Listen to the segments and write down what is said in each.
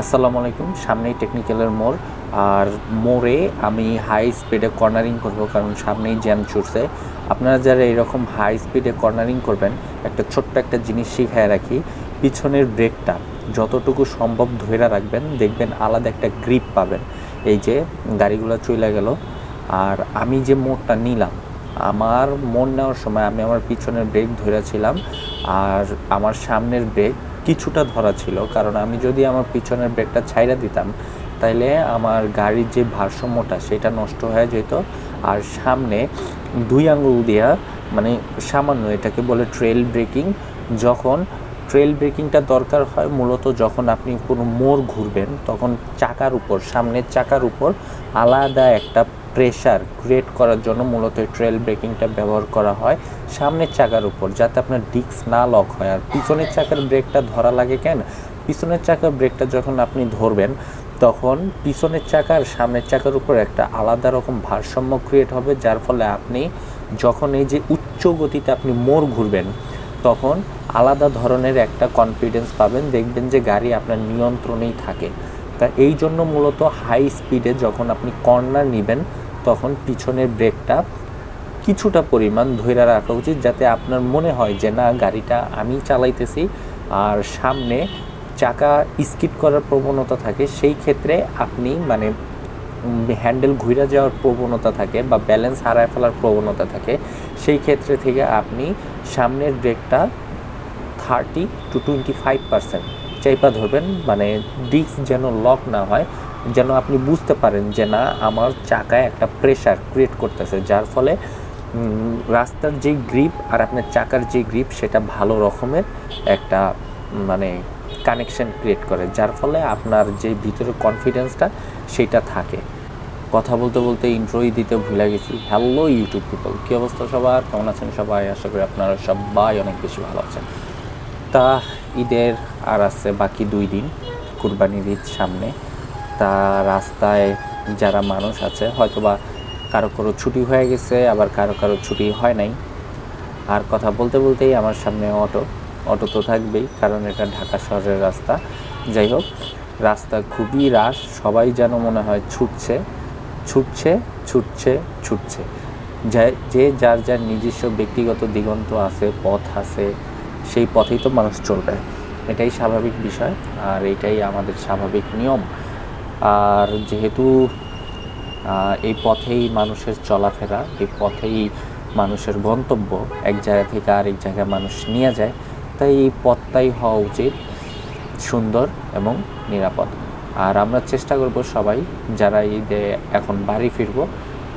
আসসালামু আলাইকুম। সামনেই টেকনিক্যালের মোড়। আর মোড়ে আমি হাই স্পিডে কর্নারিং করব কারণ সামনেই জ্যাম ছুটছে। আপনারা যারা এরকম হাই স্পিডে কর্নারিং করবেন, একটা ছোট্ট একটা জিনিস শিখায় রাখি। পিছনের ব্রেকটা যতটুকু সম্ভব ধরে রাখবেন, দেখবেন আলাদা একটা গ্রিপ পাবেন। এই যে গাড়িগুলো চলে গেল। আর আমি যে মোড়টা নিলাম, আমার মোড় নেওয়ার সময় আমি আমার পিছনের ব্রেক ধরেছিলাম আর আমার সামনের ব্রেক কিছুটা ধরা ছিল। কারণ আমি যদি আমার পিছনের ব্রেকটা ছাইরা দিতাম, তাইলে আমার গাড়ির যে ভারসাম্যটা, সেটা নষ্ট হয়ে যেত। আর সামনে দুই আঙুল দিয়া মানে সামান্য এটাকে বলে ট্রেল ব্রেকিং, যখন ট্রেল ব্রেকিংটা দরকার হয়, মূলত যখন আপনি কোনো মোড় ঘুরবেন, তখন চাকার উপর, সামনের চাকার উপর আলাদা একটা প্রেশার ক্রিয়েট করার জন্য মূলত ট্রেল ব্রেকিংটা ব্যবহার করা হয় সামনের চাকার উপর, যাতে আপনার ডিস্ক না লক হয়। আর পিছনের চাকার ব্রেকটা ধরা লাগে কেন? পিছনের চাকার ব্রেকটা যখন আপনি ধরবেন, তখন পিছনের চাকার সামনের চাকার উপর একটা আলাদা রকম ভারসাম্য ক্রিয়েট হবে, যার ফলে আপনি যখন এই যে উচ্চ গতিতে আপনি মোড় ঘুরবেন, তখন আলাদা ধরনের একটা কনফিডেন্স পাবেন, দেখবেন যে গাড়ি আপনার নিয়ন্ত্রণেই থাকে। তা এই জন্য মূলত হাই স্পিডে যখন আপনি কর্নার নেবেন তখন পিছনের ব্রেকটা কিছুটা পরিমাণ ধরে রাখা উচিত যাতে আপনার মনে হয় যে, না, গাড়িটা আমি চালাইতেছি। আর সামনে চাকা স্কিড করার প্রবণতা থাকে, সেই ক্ষেত্রে আপনি মানে হ্যান্ডেল ঘুরে যাওয়ার প্রবণতা থাকে বা ব্যালেন্স হারায় ফেলার প্রবণতা থাকে, সেই ক্ষেত্রে থেকে আপনি সামনের ব্রেকটা thirty to twenty five percent. চাইপা ধরবেন মানে ডিস্ক যেন লক না হয় যেন আপনি বুঝতে পারেন যে না, আমার চাকায় একটা প্রেশার ক্রিয়েট করতেছে, যার ফলে রাস্তার যে গ্রিপ আর আপনার চাকার যে গ্রিপ সেটা ভালো রকমের একটা মানে কানেকশন ক্রিয়েট করে, যার ফলে আপনার যে ভিতরে কনফিডেন্সটা সেটা থাকে। কথা বলতে বলতে ইন্ট্রোই দিতে ভুলে গেছি। হ্যালো ইউটিউব পিপল কী অবস্থা সবার? কেমন আছেন সবাই? আশা করি আপনারা সবাই অনেক বেশি ভালো আছেন। তা ঈদের আর আছে বাকি দুই দিন, কুরবানির ঈদ সামনে। তা রাস্তায় যারা মানুষ আছে, হয়তোবা কারও কারও ছুটি হয়ে গেছে, আবার কারও কারও ছুটি হয় নাই। আর কথা বলতে বলতেই আমার সামনে অটো অটো তো থাকবেই, কারণ এটা ঢাকা শহরের রাস্তা। যাই হোক, রাস্তা খুবই রাশ, সবাই যেন মনে হয় ছুটছে ছুটছে ছুটছে ছুটছে। যে যার যার নিজস্ব ব্যক্তিগত দিগন্ত আছে, পথ আছে, সেই পথেই তো মানুষ চলবে। এটাই স্বাভাবিক বিষয়, আর এটাই আমাদের স্বাভাবিক নিয়ম। আর যেহেতু এই পথেই মানুষের চলাফেরা, এই পথেই মানুষের গন্তব্য, এক জায়গা থেকে আরেক জায়গায় মানুষ নিয়ে যায়, তাই এই পথটাই হওয়া উচিত সুন্দর এবং নিরাপদ। আর আমরা চেষ্টা করব সবাই, যারা ঈদে এখন বাড়ি ফিরবো,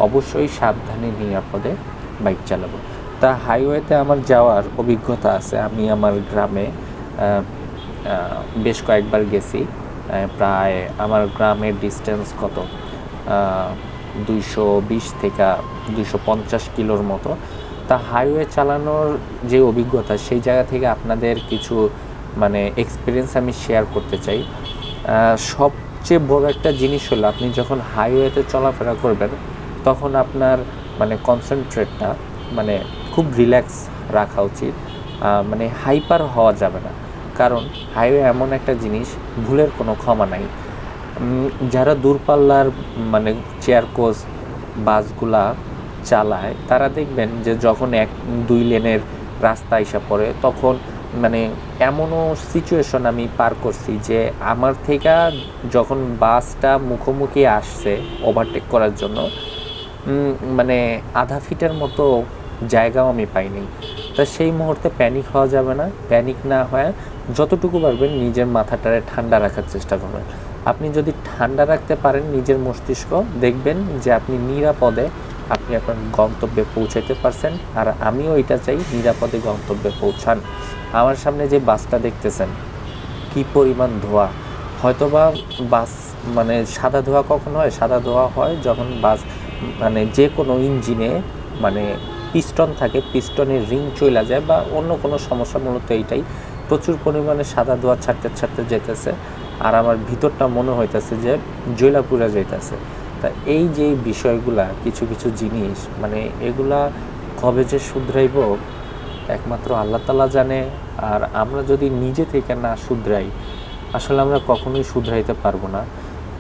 অবশ্যই সাবধানে, নিরাপদে বাইক চালাবো। তা হাইওয়েতে আমার যাওয়ার অভিজ্ঞতা আছে। আমি আমার গ্রামে বেশ কয়েকবার গেছি। প্রায় আমার গ্রামের ডিস্টেন্স কত? দুইশো বিশ থেকে দুইশো পঞ্চাশ কিলোর মতো। তা হাইওয়ে চালানোর যে অভিজ্ঞতা, সেই জায়গা থেকে আপনাদের কিছু মানে এক্সপিরিয়েন্স আমি শেয়ার করতে চাই। সবচেয়ে বড় একটা জিনিস হলো, আপনি যখন হাইওয়েতে চলাফেরা করবেন, তখন আপনার মানে কনসেন্ট্রেটটা মানে খুব রিল্যাক্স রাখা উচিত। মানে হাইপার হওয়া যাবে না। কারণ হাইওয়ে এমন একটা জিনিস, ভুলের কোনো ক্ষমা নাই। যারা দূরপাল্লার মানে চেয়ার কোচ বাসগুলা চালায়, তারা দেখবেন যে যখন এক, দুই লেনের রাস্তা এসে পড়ে, তখন মানে এমনও সিচুয়েশন আমি পার করছি যে আমার থেকে যখন বাসটা মুখোমুখি আসছে ওভারটেক করার জন্য মানে আধা ফিটের মতো জায়গাও আমি পাইনি। তা সেই মুহূর্তে প্যানিক হওয়া যাবে না। প্যানিক না হয় যতটুকু পারবেন নিজের মাথাটারে ঠান্ডা রাখার চেষ্টা করবেন। আপনি যদি ঠান্ডা রাখতে পারেন নিজের মস্তিষ্ক, দেখবেন যে আপনি নিরাপদে আপনি আপনার গন্তব্যে পৌঁছাতে পারছেন আর আমিও এটা চাই নিরাপদে গন্তব্যে পৌঁছান। আমার সামনে যে বাসটা দেখতেছেন, কি পরিমাণ ধোয়া। হয়তোবা বাস মানে সাদা ধোয়া কখন হয়? সাদা ধোয়া হয় যখন বাস মানে যে কোনো ইঞ্জিনে মানে পিস্টন থাকে, পিস্টনের রিং চলে যায় বা অন্য কোনো সমস্যা মূলত এইটাই। প্রচুর পরিমাণে সাদা ধোয়া ছাড়তে ছাড়তে যেতেছে আর আমার ভিতরটা মনে হইতেছে যে জৈলাপুরা যাইতেছে। তা এই যে বিষয়গুলা, কিছু কিছু জিনিস মানে এগুলা কবে যে শুধরাইব, একমাত্র আল্লাহ তালা জানে। আর আমরা যদি নিজে থেকে না শুধরাই, আসলে আমরা কখনোই শুধরাইতে পারব না।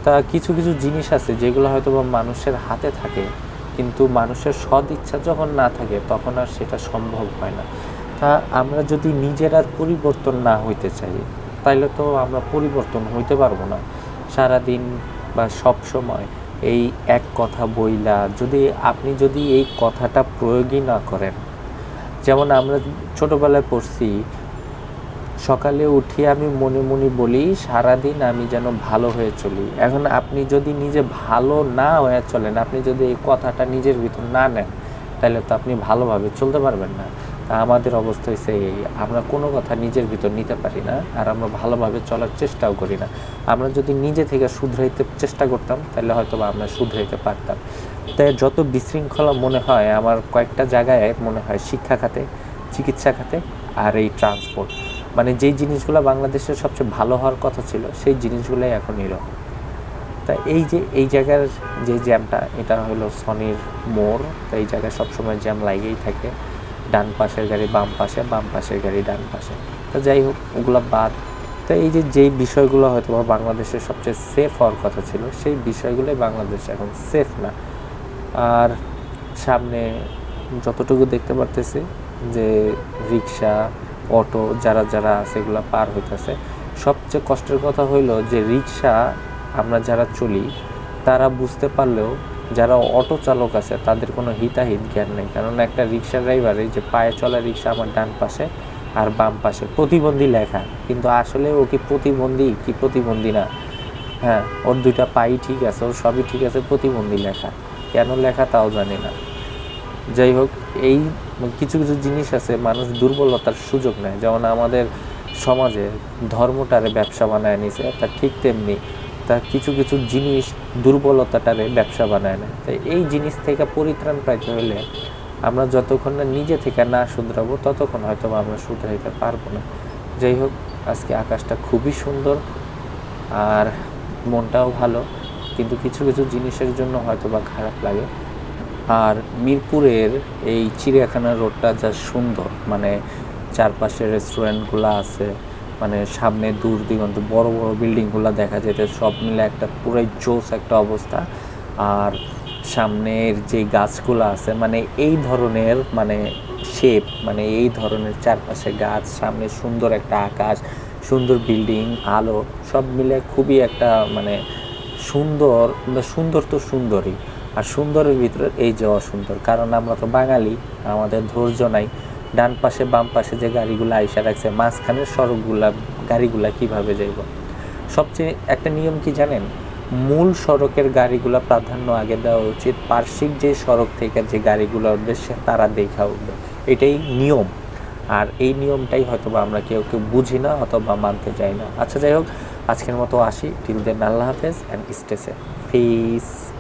তা কিছু কিছু জিনিস আছে যেগুলো হয়তো বা মানুষের হাতে থাকে, কিন্তু মানুষের সদ ইচ্ছা যখন না থাকে, তখন আর সেটা সম্ভব হয় না। তা আমরা যদি নিজেরা পরিবর্তন না হইতে চাই, তাইলে তো আমরা পরিবর্তন হইতে পারব না। সারাদিন বা সব সময় এই এক কথা বইলা যদি আপনি যদি এই কথাটা প্রয়োগই না করেন, যেমন আমরা ছোটবেলায় পড়ছি, সকালে উঠে আমি মনে মনে বলি, সারাদিন আমি যেন ভালো হয়ে চলি। এখন আপনি যদি নিজে ভালো না হয়ে চলেন, আপনি যদি এই কথাটা নিজের ভিতর না নেন তাহলে তো আপনি ভালোভাবে চলতে পারবেন না। তা আমাদের অবস্থা হচ্ছে এই, আমরা কোনো কথা নিজের ভিতর নিতে পারি না, আর আমরা ভালোভাবে চলার চেষ্টাও করি না। আমরা যদি নিজে থেকে শুধরাইতে চেষ্টা করতাম, তাহলে হয়তো বা আমরা শুধরাইতে পারতাম। তাই যত বিশৃঙ্খলা মনে হয়, আমার কয়েকটা জায়গায় মনে হয় শিক্ষা খাতে, চিকিৎসা খাতে, আর এই ট্রান্সপোর্ট। মানে যেই জিনিসগুলো বাংলাদেশের সবচেয়ে ভালো হওয়ার কথা ছিল, সেই জিনিসগুলোই এখন এরকম তা এই যে, এই জায়গার যে জ্যামটা, এটা হলো সনির মোড়। তো এই জায়গায় সবসময় জ্যাম লাগেই থাকে। ডান পাশের গাড়ি, বাম পাশে, বাম পাশের গাড়ি, ডান পাশে। তো যাই হোক, ওগুলো বাদ। তো এই যে, যেই বিষয়গুলো হয়তো বা বাংলাদেশের সবচেয়ে সেফ হওয়ার কথা ছিল, সেই বিষয়গুলোই বাংলাদেশ এখন সেফ না। আর সামনে যতটুকু দেখতে পারতেছি যে রিক্সা, অটো যারা যারা আছে, এগুলো পার হইতেছে। সবচেয়ে কষ্টের কথা হইল যে রিক্সা আমরা যারা চলি, তারা বুঝতে পারলেও যারা অটো চালক আছে, তাদের কোনো হিতাহিত জ্ঞান নেই। কারণ একটা রিক্সা ড্রাইভার এই যে পায়ে চলা রিক্সা আমার ডান পাশে আর বাম পাশে, প্রতিবন্ধী লেখা। কিন্তু আসলে ও কি প্রতিবন্ধী? কি প্রতিবন্ধী না? হ্যাঁ ওর দুইটা পাই ঠিক আছে, ওর সবই ঠিক আছে, প্রতিবন্ধী লেখা। কেন লেখা তাও জানি না। যাই হোক, এই কিছু কিছু জিনিস আছে, মানুষ দুর্বলতার সুযোগ নেয়। যেমন আমাদের সমাজে ধর্মটারে ব্যবসা বানায় নিছে, তা ঠিক তেমনি তা কিছু কিছু জিনিস দুর্বলতাটারে ব্যবসা বানায় নেয়। তাই এই জিনিস থেকে পরিত্রাণ পাইতে হলে আমরা যতক্ষণ না নিজে থেকে না শুধরাবো, ততক্ষণ হয়তো আমরা শুধরাইতে পারব না। যাই হোক আজকে আকাশটা খুবই সুন্দর আর মনটাও ভালো, কিন্তু কিছু কিছু জিনিসের জন্য হয়তো বা খারাপ লাগে। আর মিরপুরের এই চিড়িয়াখানা রোডটা যা সুন্দর মানে চারপাশে রেস্টুরেন্টগুলো আছে মানে সামনে দূর দিগন্ত বড় বড় বিল্ডিংগুলো দেখা যেতে সব মিলে একটা পুরাই জোস একটা অবস্থা। আর সামনের যে গাছগুলো আছে মানে এই ধরনের মানে শেপ মানে এই ধরনের চারপাশে গাছ, সামনে সুন্দর একটা আকাশ, সুন্দর বিল্ডিং, আলো, সব মিলে খুবই একটা মানে সুন্দর বা সুন্দর তো সুন্দরই। আর সুন্দরের ভিতরে এই যে অসুন্দর, কারণ আমরা তো বাঙালি, আমাদের ধৈর্য নাই। ডান পাশে, বাম পাশে যে গাড়িগুলো আইসা রাখছে মাঝখানের সড়কগুলা, গাড়িগুলা কীভাবে যাইব? সবচেয়ে একটা নিয়ম কি জানেন? মূল সড়কের গাড়িগুলা প্রাধান্য আগে দেওয়া উচিত। পার্শ্বিক যে সড়ক থেকে যে গাড়িগুলো উঠবে, সে তারা দেখা উঠবে। এটাই নিয়ম। আর এই নিয়মটাই হয়তো বা আমরা কেউ কেউ বুঝি না, অথবা মানতে চাই না। আচ্ছা যাই হোক, আজকের মতো আসি। টিল দেন, আল্লাহ হাফেজ অ্যান্ড স্টেসে ফিস